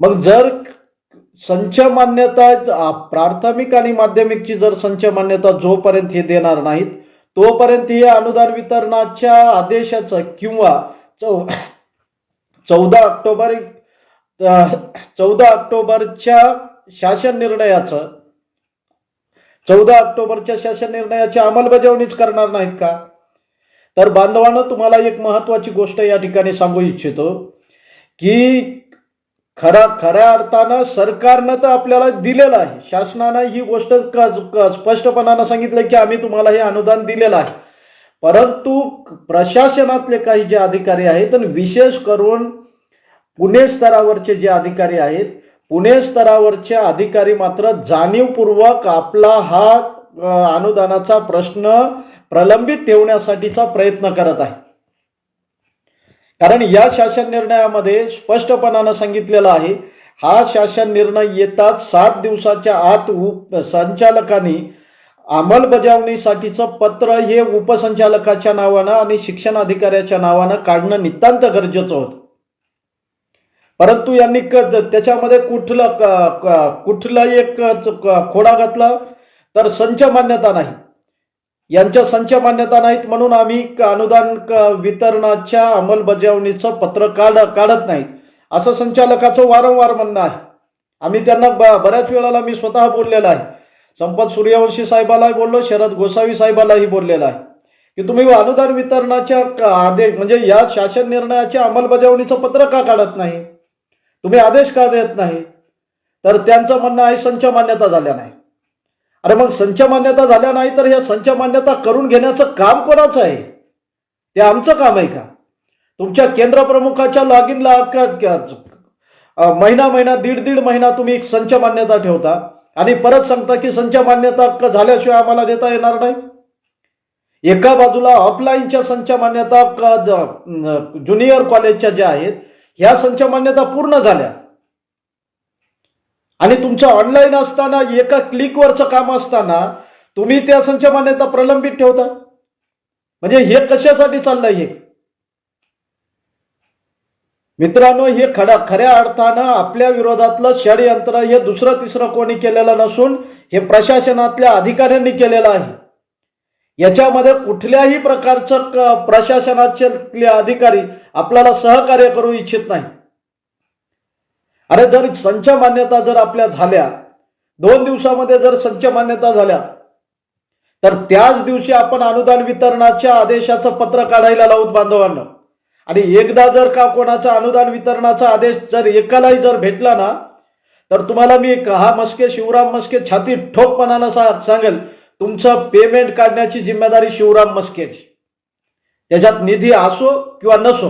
मग जर संच मान्यता प्राथमिक आणि माध्यमिकची जर संच मान्यता जोपर्यंत हे देणार नाहीत तोपर्यंत हे अनुदान वितरणाच्या आदेशाचं किंवा चौ चौदा ऑक्टोबर चौदा ऑक्टोबरच्या शासन निर्णयाचं चौदा ऑक्टोबरच्या शासन निर्णयाची अंमलबजावणीच करणार नाहीत का? तर बांधवानं तुम्हाला एक महत्वाची गोष्ट या ठिकाणी सांगू इच्छितो की खरा खऱ्या अर्थानं सरकारनं तर आपल्याला दिलेलं आहे. शासनानं ही गोष्ट स्पष्टपणानं सांगितलं की आम्ही तुम्हाला हे अनुदान दिलेलं आहे. परंतु प्रशासनातले काही जे अधिकारी आहेत आणि विशेष करून पुणे स्तरावरचे जे अधिकारी आहेत पुणे स्तरावरचे अधिकारी मात्र जाणीवपूर्वक आपला हा अनुदानाचा प्रश्न प्रलंबित ठेवण्यासाठीचा प्रयत्न करत आहे कारण या शासन निर्णयामध्ये स्पष्टपणानं सांगितलेलं आहे हा शासन निर्णय येताच सात दिवसाच्या आत उप संचालकांनी अंमलबजावणीसाठीचं पत्र हे उपसंचालकाच्या नावानं आणि शिक्षण अधिकाऱ्याच्या नावानं काढणं नितांत गरजेचं होतं. परंतु यांनी त्याच्यामध्ये कुठलं कुठलं एक खोडा घातला? तर संच मान्यता नाही. यांच्या संच मान्यता नाहीत म्हणून आम्ही अनुदान वितरणाच्या अंमलबजावणीचं पत्र काढ काढत नाहीत. असं संचालकाचं वारंवार म्हणणं आहे. आम्ही त्यांना बऱ्याच वेळाला मी स्वतः बोललेला आहे. संपत सूर्यवंशी साहेबालाही बोललो शरद गोसावी साहेबालाही बोललेला आहे. की तुम्ही अनुदान वितरणाच्या आदेश म्हणजे या शासन निर्णयाच्या अंमलबजावणीचं पत्र का काढत नाही? तुम्ही आदेश का देत नाही? तर त्यांचं म्हणणं आहे संच मान्यता झाल्या नाही अरे मग संच मान्यता झाल्या नाही तर या संच मान्यता करून घेण्याचं काम कोणाचं आहे? ते आमचं काम आहे का? तुमच्या केंद्र प्रमुखाच्या लॉग इनला महिना महिना दीड दीड महिना तुम्ही एक संच मान्यता ठेवता आणि परत सांगता की संच मान्यता झाल्याशिवाय आम्हाला देता येणार नाही? एका बाजूला ऑफलाईनच्या संच मान्यता ज्युनियर कॉलेजच्या ज्या आहेत ह्या संच मान्यता पूर्ण झाल्या. आणि तुमच्या ऑनलाईन असताना एका क्लिकवरचं काम असताना तुम्ही त्या संच मान्यता प्रलंबित ठेवता. म्हणजे हे कशासाठी चाललंय हे? मित्रांनो हे खडा खऱ्या अर्थानं आपल्या विरोधातलं षडयंत्र हे दुसरं तिसरं कोणी केलेलं नसून हे प्रशासनातल्या अधिकाऱ्यांनी केलेलं आहे. याच्यामध्ये कुठल्याही प्रकारचं प्रशासनाचे अधिकारी आपल्याला सहकार्य करू इच्छित नाही अरे जर संच मान्यता जर आपल्या झाल्या दोन दिवसामध्ये जर संच मान्यता झाल्या तर त्याच दिवशी आपण अनुदान वितरणाच्या आदेशाचं पत्र काढायला लावून बांधवांना. आणि एकदा जर का कोणाचा अनुदान वितरणाचा आदेश जर एकालाही जर भेटला ना तर तुम्हाला मी हा मस्के शिवराम मस्के छाती ठोकपणानं सा- सांगेल तुमचं पेमेंट काढण्याची जिम्मेदारी शिवराम मस्केची. त्याच्यात निधी असो किंवा नसो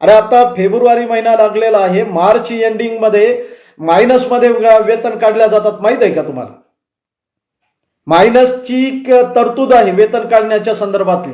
अरे आता फेब्रुवारी महिना लागलेला आहे. मार्च एंडिंगमध्ये मायनसमध्ये वेतन काढल्या जातात. माहीत आहे का तुम्हाला? मायनसची तरतूद आहे वेतन काढण्याच्या संदर्भातली.